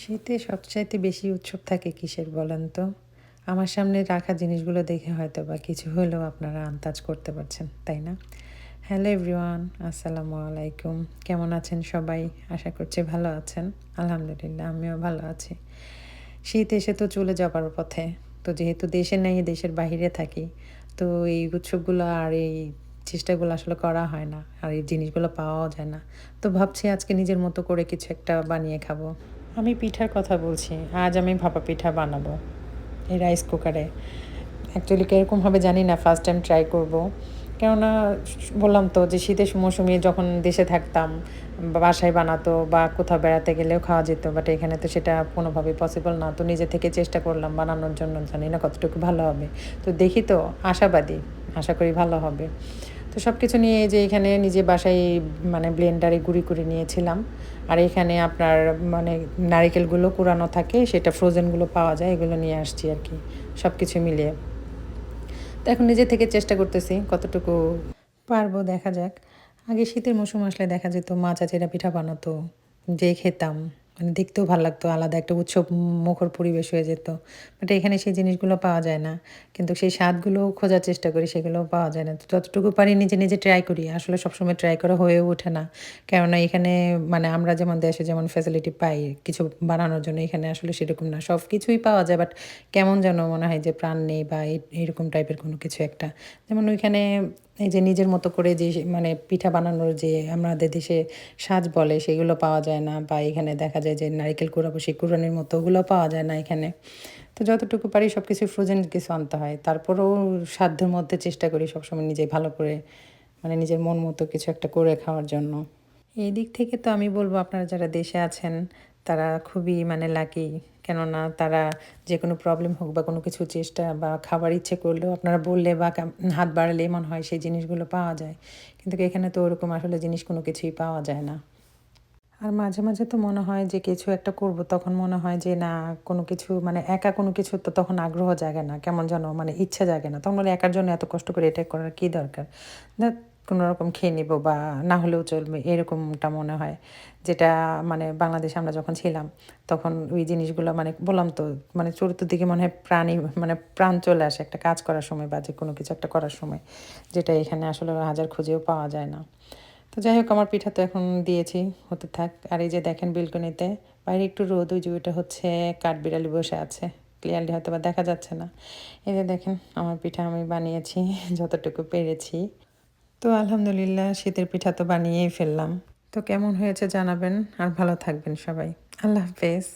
শীতে সবচাইতে বেশি উৎসব থাকে কিসের বলেন তো? আমার সামনে রাখা জিনিসগুলো দেখে হয়তো বা কিছু হলেও আপনারা আন্দাজ করতে পারছেন, তাই না? হ্যালো এভরিওয়ান, আসসালামু আলাইকুম। কেমন আছেন সবাই? আশা করছি ভালো আছেন। আলহামদুলিল্লাহ, আমিও ভালো আছি। শীত এসে তো চলে যাবার পথে। তো যেহেতু দেশে নেই, দেশের বাইরে থাকি, তো এই উৎসবগুলো আর এই চেষ্টাগুলো আসলে করা হয় না। আর এই জিনিসগুলো পাওয়াও যায় না। তো ভাবছি আজকে নিজের মতো করে কিছু একটা বানিয়ে খাব। আমি পিঠার কথা বলছি, আজ আমি ভাপা পিঠা বানাবো এই রাইস কুকারে অ্যাকচুয়ালি কীরকমভাবে জানি না ফার্স্ট টাইম ট্রাই করব। কেননা বললাম তো যে শীতের মৌসুমে যখন দেশে থাকতাম বাসায় বানাতো বা কোথাও বেড়াতে গেলেও খাওয়া যেত বাট এখানে তো সেটা কোনোভাবেই পসিবল না। তো নিজে থেকে চেষ্টা করলাম বানানোর জন্য, জানি না কতটুকু ভালো হবে। তো দেখি তো, আশাবাদী, আশা করি ভালো হবে। তো সব কিছু নিয়ে যে এখানে নিজে বাসায় মানে ব্লেন্ডারে গুঁড়ি করে নিয়েছিলাম। আর এখানে আপনার মানে নারিকেলগুলো কুড়ানো থাকে, সেটা ফ্রোজেনগুলো পাওয়া যায়, এগুলো নিয়ে আসছি আর কি সব কিছু মিলিয়ে। তো এখন নিজে থেকে চেষ্টা করতেছি কতটুকু পারব দেখা যাক। আগে শীতের মৌসুম আসলে দেখা যেত মা চাচিরা পিঠা বানাতো, যে খেতাম। মানে দেখতেও ভালো লাগতো, আলাদা একটা উৎসব মুখর পরিবেশ হয়ে যেত। বাট এখানে সেই জিনিসগুলো পাওয়া যায় না। কিন্তু সেই স্বাদগুলো খোঁজার চেষ্টা করি, সেগুলোও পাওয়া যায় না। তো যতটুকু পারি নিজে নিজে ট্রাই করি। আসলে সবসময় ট্রাই করা হয়েও ওঠে না। কেননা এখানে মানে আমরা যেমন দেশে যেমন ফ্যাসিলিটি পাই, কিছু বানানোর জন্য এখানে আসলে সেরকম না। সব কিছুই পাওয়া যায় বাট কেমন যেন মনে হয় যে প্রাণ নেই বা এরকম টাইপের কোনো কিছু একটা। যেমন ওইখানে এই যে নিজের মতো করে যে মানে পিঠা বানানোর যে আমাদের দেশে সাজ বলে, সেগুলো পাওয়া যায় না। বা এখানে দেখা যায় যে নারিকেল কুড়াবো সেই কুড়ানির মতো ওগুলো পাওয়া যায় না এখানে। তো যতটুকু পারি সব কিছু ফ্রোজেন কিছু আনতে হয়। তারপরেও সাধ্যের মধ্যে চেষ্টা করি সবসময় নিজে ভালো করে মানে নিজের মন মতো কিছু একটা করে খাওয়ার জন্য। এই দিক থেকে তো আমি বলব আপনারা যারা দেশে আছেন তারা খুবই মানে লাকি কেননা তারা যে কোনো প্রবলেম হোক বা কোনো কিছু চেষ্টা বা খাবার ইচ্ছে করলেও আপনারা বললে বা হাত বাড়ালে মনে হয় সেই জিনিসগুলো পাওয়া যায়। কিন্তু এখানে তো ওরকম আসলে জিনিস কোনো কিছুই পাওয়া যায় না। আর মাঝে মাঝে তো মনে হয় যে কিছু একটা করব, তখন মনে হয় যে না, কোনো কিছু মানে একা কোনো কিছু তো তখন আগ্রহ জাগে না, কেমন যেন মানে ইচ্ছা জাগে না। তখন একার জন্য এত কষ্ট করে এটা করার কী দরকার? কোনো রকম খেয়ে নিব বা না হলেও চলবে, এরকমটা মনে হয়। যেটা মানে বাংলাদেশে আমরা যখন ছিলাম, তখন ওই জিনিসগুলো মানে বললাম তো মানে চতুর্দিকে মনে হয় প্রাণী মানে প্রাণ চলে আসে একটা কাজ করার সময় বা যে কোনো কিছু একটা করার সময়, যেটা এখানে আসলে হাজার খুঁজেও পাওয়া যায় না। তো যাই হোক, আমার পিঠা তো এখন দিয়েছি, হতে থাক। আর এই যে দেখেন বিলকনিতে, বাইরে একটু রোদ, ওই যে ওইটা হচ্ছে কাঠবিড়ালি বসে আছে। ক্লিয়ারলি হয়তো বা দেখা যাচ্ছে না। এই যে দেখেন, আমার পিঠা আমি বানিয়েছি, যতটুকু পেরেছি। তো আলহামদুলিল্লাহ শীতের পিঠা তো বানিয়েই ফেললাম। তো কেমন হয়েছে জানাবেন, আর ভালো থাকবেন সবাই। আল্লাহ হাফেজ।